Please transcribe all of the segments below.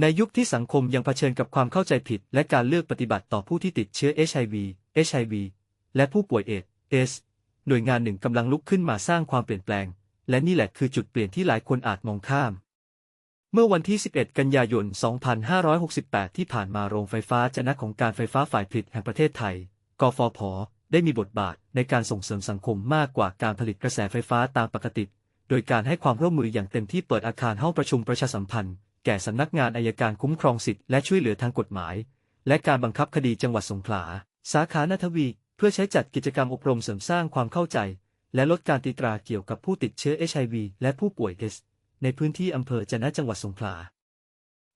ในยุคที่สังคมยังเผชิญกับความเข้าใจผิด และการเลือกปฏิบัติต่อผู้ที่ติดเชื้อ HIV HIV และผู้ป่วยเอดส์หน่วยงานหนึ่งกำลังลุกขึ้นมาสร้างความเปลี่ยนแปลง และนี่แหละคือจุดเปลี่ยนที่หลายคนอาจมองข้าม เมื่อวันที่ 11 กันยายน 2568 ที่ผ่านมาโรงไฟฟ้าจะนักของการไฟฟ้าฝ่ายผลิตแห่งประเทศไทย กฟผ ได้มีบทบาทในการส่งเสริมสังคมมากกว่าการผลิตกระแสไฟฟ้าตามปกติ โดยการให้ความร่วมมืออย่างเต็มที่เปิดอาคารห้องประชุมประชาสัมพันธ์ แก่สำนักงานอายการคุ้มครองสิทธิและช่วยเหลือทางกฎหมาย และการบังคับคดีจังหวัดสงขลา สาขานาทวี เพื่อใช้จัดกิจกรรมอบรมเสริมสร้างความเข้าใจ และลดการตีตราเกี่ยวกับผู้ติดเชื้อ HIV และผู้ป่วยเอสในพื้นที่อำเภอจะนะจังหวัดสงขลา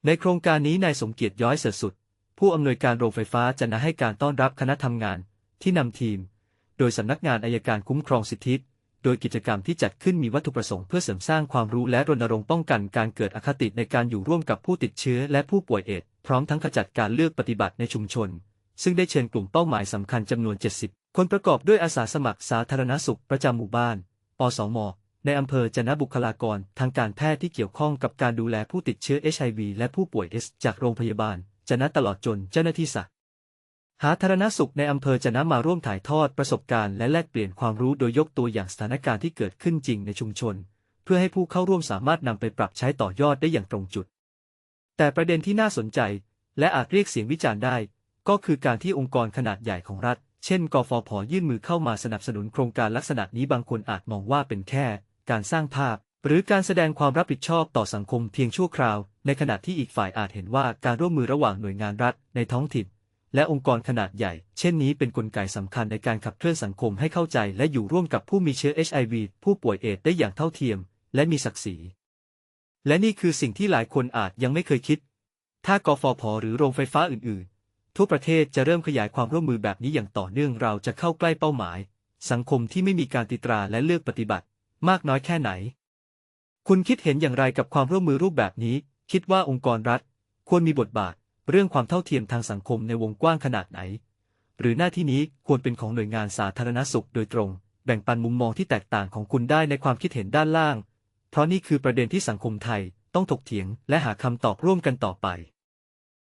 ในโครงการนี้นายสมเกียรติย้อยเสดสุด ผู้อำนวยการโรงไฟฟ้าจะนะให้การต้อนรับคณะทำงาน ที่นำทีม โดยสำนักงานอายการคุ้มครองสิทธิ โดยกิจกรรมที่จัดขึ้นมีวัตถุประสงค์เพื่อเสริมสร้างความรู้และรณรงค์ป้องกันการเกิดอคติในการอยู่ร่วมกับผู้ติดเชื้อและผู้ป่วยเอดส์พร้อมทั้งขจัดการเลือกปฏิบัติในชุมชน ซึ่งได้เชิญกลุ่มเป้าหมายสำคัญจำนวน 70 คนประกอบด้วยอาสาสมัครสาธารณสุขประจำหมู่บ้าน อสม ในอำเภอจะนะบุคลากร ทางการแพทย์ที่เกี่ยวข้องกับการดูแลผู้ติดเชื้อ HIV และผู้ป่วยเอสจากโรงพยาบาลจะนะตลอดจนเจ้าหน้าที่สา หาธารณสุขในอำเภอจะนะมาร่วมถ่ายทอดประสบการณ์และแลกเปลี่ยนความรู้โดยยกตัวอย่างสถานการณ์ที่เกิดขึ้นจริงในชุมชน เพื่อให้ผู้เข้าร่วมสามารถนำไปปรับใช้ต่อยอดได้อย่างตรงจุด แต่ประเด็นที่น่าสนใจ และอาจเรียกเสียงวิจารณ์ได้ ก็คือการที่องค์กรขนาดใหญ่ของรัฐ เช่น กฟผ ยื่นมือเข้ามาสนับสนุนโครงการลักษณะนี้บางคนอาจมองว่าเป็นแค่ การสร้างภาพ หรือการแสดงความรับผิดชอบต่อสังคมเพียงชั่วคราว ในขณะที่อีกฝ่ายอาจเห็นว่าการร่วมมือระหว่างหน่วยงานรัฐในท้องถิ่น และองค์กรขนาดใหญ่ เช่นนี้เป็นนกลไกสำคัญในการขับเคลื่อนสังคมให้เข้าใจ และอยู่ร่วมกับผู้มีเชื้อ HIV ผู้ป่วยเอดส์ได้อย่างเท่าเทียม และมีศักดิ์ศรี และนี่คือสิ่งที่หลายคนอาจยังไม่เคยคิด ถ้ากฟผหรือโรงไฟฟ้าอื่นๆ ทั่วประเทศจะเริ่มขยายความร่วมมือแบบนี้อย่างต่อเนื่องเราจะเข้าใกล้เป้าหมาย สังคมที่ไม่มีการติตราและเลือกปฏิบัติ มากน้อยแค่ไหน คุณคิดเห็นอย่างไรกับความร่วมมือรูปแบบนี้ คิดว่าองค์กรรัฐ ควรมีบทบาท เรื่องความเท่าเทียมทางสังคมในวงกว้างขนาดไหน หรือหน้าที่นี้ควรเป็นของหน่วยงานสาธารณสุขโดยตรง แบ่งปันมุมมองที่แตกต่างของคุณได้ในความคิดเห็นด้านล่าง เพราะนี่คือประเด็นที่สังคมไทยต้องถกเถียงและหาคำตอบร่วมกันต่อไป